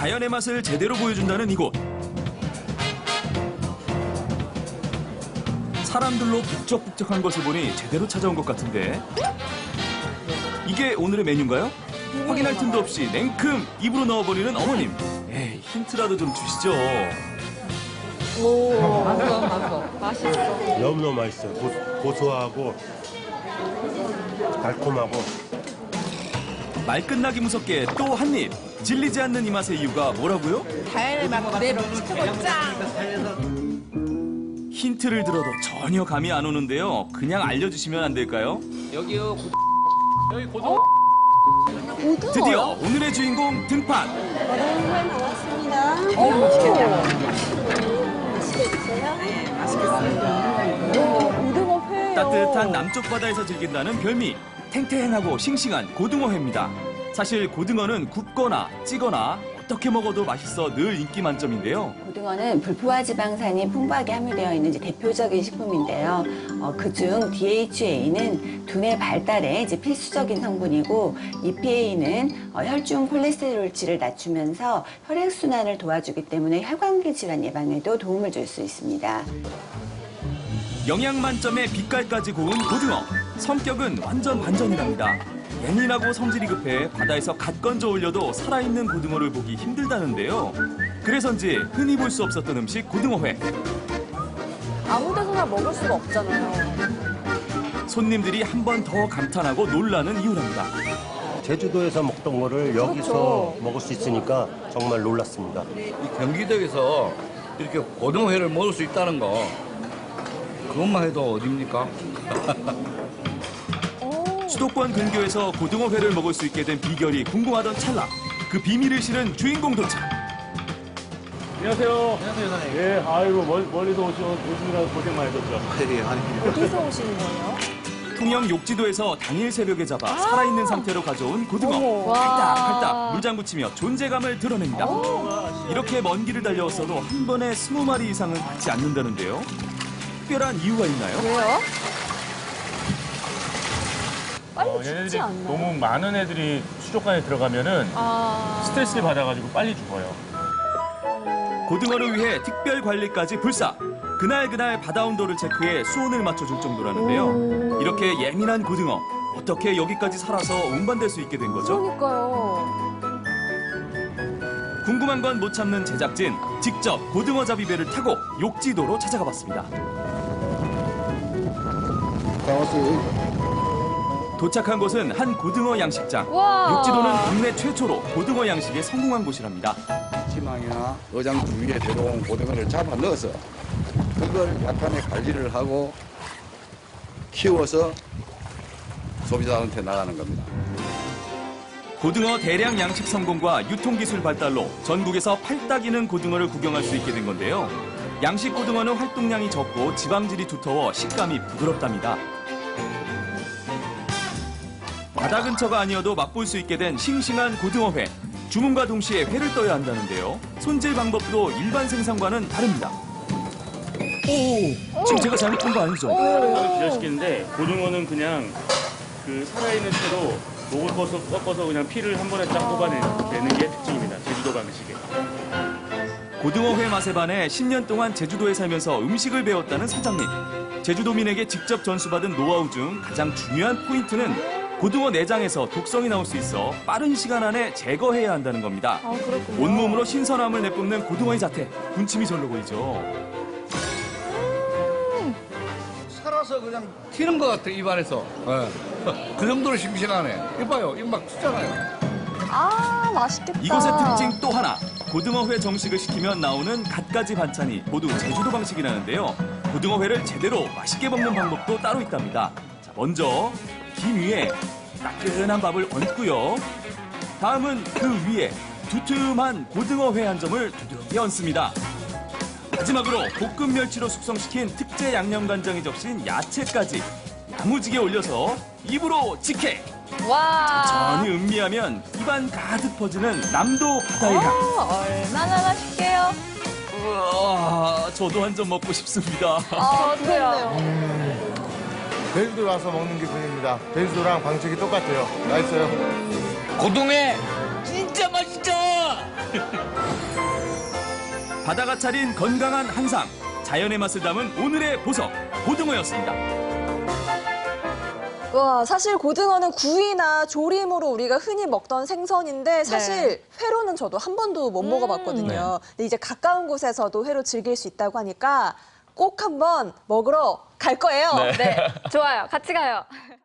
자연의 맛을 제대로 보여준다는 이곳. 사람들로 북적북적한 것을 보니 제대로 찾아온 것 같은데. 이게 오늘의 메뉴인가요? 확인할 틈도 없이 냉큼 입으로 넣어버리는 어머님. 에이, 힌트라도 좀 주시죠. 너무너무 맛있어요. 고, 고소하고 달콤하고 말 끝나기 무섭게 또 한 입. 질리지 않는 이 맛의 이유가 뭐라고요? 자연의 맛 그대로 치트고 짱! 힌트를 들어도 전혀 감이 안 오는데요. 그냥 알려주시면 안 될까요? 여기요. 고... 여기 고등. 드디어 오늘의 주인공 등판. 정말 나왔습니다. 어, 맛있겠다. 맛있게 드세요. 고등어 회요. 따뜻한 남쪽 바다에서 즐긴다는 별미. 탱탱하고 싱싱한 고등어회입니다. 사실 고등어는 굽거나 찌거나 어떻게 먹어도 맛있어 늘 인기 만점인데요. 고등어는 불포화 지방산이 풍부하게 함유되어 있는 대표적인 식품인데요. 어, 그중 DHA는 두뇌 발달에 이제 필수적인 성분이고 EPA는 어, 혈중 콜레스테롤치를 낮추면서 혈액 순환을 도와주기 때문에 혈관계 질환 예방에도 도움을 줄 수 있습니다. 영양 만점에 빛깔까지 고운 고등어. 성격은 완전 반전이랍니다. 예민하고 성질이 급해 바다에서 갓 건져 올려도 살아있는 고등어를 보기 힘들다는데요. 그래서인지 흔히 볼 수 없었던 음식 고등어회. 아무 데서나 먹을 수가 없잖아요. 손님들이 한 번 더 감탄하고 놀라는 이유랍니다. 제주도에서 먹던 거를 여기서 그렇죠. 먹을 수 있으니까 정말 놀랐습니다. 이 경기도에서 이렇게 고등어회를 먹을 수 있다는 거 그것만 해도 어딥니까? 수도권 근교에서 고등어 회를 먹을 수 있게 된 비결이 궁금하던 찰나 그 비밀을 실은 주인공 도착. 안녕하세요. 안녕하세요, 사장님. 예, 아이고, 멀, 멀리서 오시, 오시느라 고생 많으셨죠. 어디서 오시는 거예요? 통영 욕지도에서 당일 새벽에 잡아 살아있는 상태로 가져온 고등어. 어머. 팔딱 팔딱 물장구 치며 존재감을 드러냅니다. 이렇게 먼 길을 달려왔어도 한 번에 스무 마리 이상은 받지 않는다는데요. 특별한 이유가 있나요? 왜요? 빨리 어, 죽지 얘네들이 않나요? 너무 많은 애들이 수족관에 들어가면은 아... 스트레스를 받아가지고 빨리 죽어요. 고등어를 위해 특별 관리까지 불사. 그날 그날 바다 온도를 체크해 수온을 맞춰줄 정도라는데요. 이렇게 예민한 고등어 어떻게 여기까지 살아서 운반될 수 있게 된 거죠? 그러니까요. 궁금한 건 못 참는 제작진 직접 고등어 잡이 배를 타고 욕지도로 찾아가 봤습니다. 도착한 곳은 한 고등어 양식장. 와. 욕지도는 국내 최초로 고등어 양식에 성공한 곳이랍니다. 희망이나 어장 주위에 들어온 고등어를 잡아 넣어서 그걸 약간의 관리를 하고 키워서 소비자한테 나가는 겁니다. 고등어 대량 양식 성공과 유통기술 발달로 전국에서 팔딱이는 고등어를 구경할 수 있게 된 건데요. 양식 고등어는 활동량이 적고 지방질이 두터워 식감이 부드럽답니다. 바다 근처가 아니어도 맛볼 수 있게 된 싱싱한 고등어회. 주문과 동시에 회를 떠야 한다는데요. 손질 방법도 일반 생산과는 다릅니다. 오, 지금 제가 잘못한 거 아니죠? 바다를 기절시키는데 고등어는 그냥 그 살아있는 채로 목을 꺾어서, 꺾어서 그냥 피를 한 번에 쫙 뽑아내는 게 특징입니다. 제주도 방식에. 고등어회 맛에 반해 10년 동안 제주도에 살면서 음식을 배웠다는 사장님. 제주도민에게 직접 전수받은 노하우 중 가장 중요한 포인트는 고등어 내장에서 독성이 나올 수 있어 빠른 시간 안에 제거해야 한다는 겁니다. 아, 그렇군요. 온몸으로 신선함을 내뿜는 고등어의 자태. 군침이 절로 보이죠. 살아서 그냥 튀는 것 같아 입안에서. 예. 그 정도로 싱싱하네. 이봐요, 입막 튀잖아요. 아, 맛있겠다. 이곳의 특징 또 하나. 고등어회 정식을 시키면 나오는 갖가지 반찬이 모두 제주도 방식이라는데요. 고등어회를 제대로 맛있게 먹는 방법도 따로 있답니다. 자, 먼저 김 위에 따끈한 밥을 얹고요. 다음은 그 위에 두툼한 고등어 회 한 점을 두드럽게 얹습니다. 마지막으로 볶음 멸치로 숙성시킨 특제 양념 간장에 적신 야채까지 야무지게 올려서 입으로 직해 와. 전이 음미하면 입안 가득 퍼지는 남도 바다의 향. 아, 얼마나 맛있게요. 우와, 저도 한 점 먹고 싶습니다. 아, 저도요. 제주도 와서 먹는 기분입니다. 제주도랑 방식이 똑같아요. 맛있어요. 고등어 진짜 맛있죠. 바다가 차린 건강한 한상, 자연의 맛을 담은 오늘의 보석, 고등어였습니다. 와, 사실 고등어는 구이나 조림으로 우리가 흔히 먹던 생선인데 사실 회로는 저도 한 번도 못 먹어봤거든요. 근데 이제 가까운 곳에서도 회로 즐길 수 있다고 하니까 꼭 한번 먹으러 갈 거예요. 네, 좋아요. 같이 가요.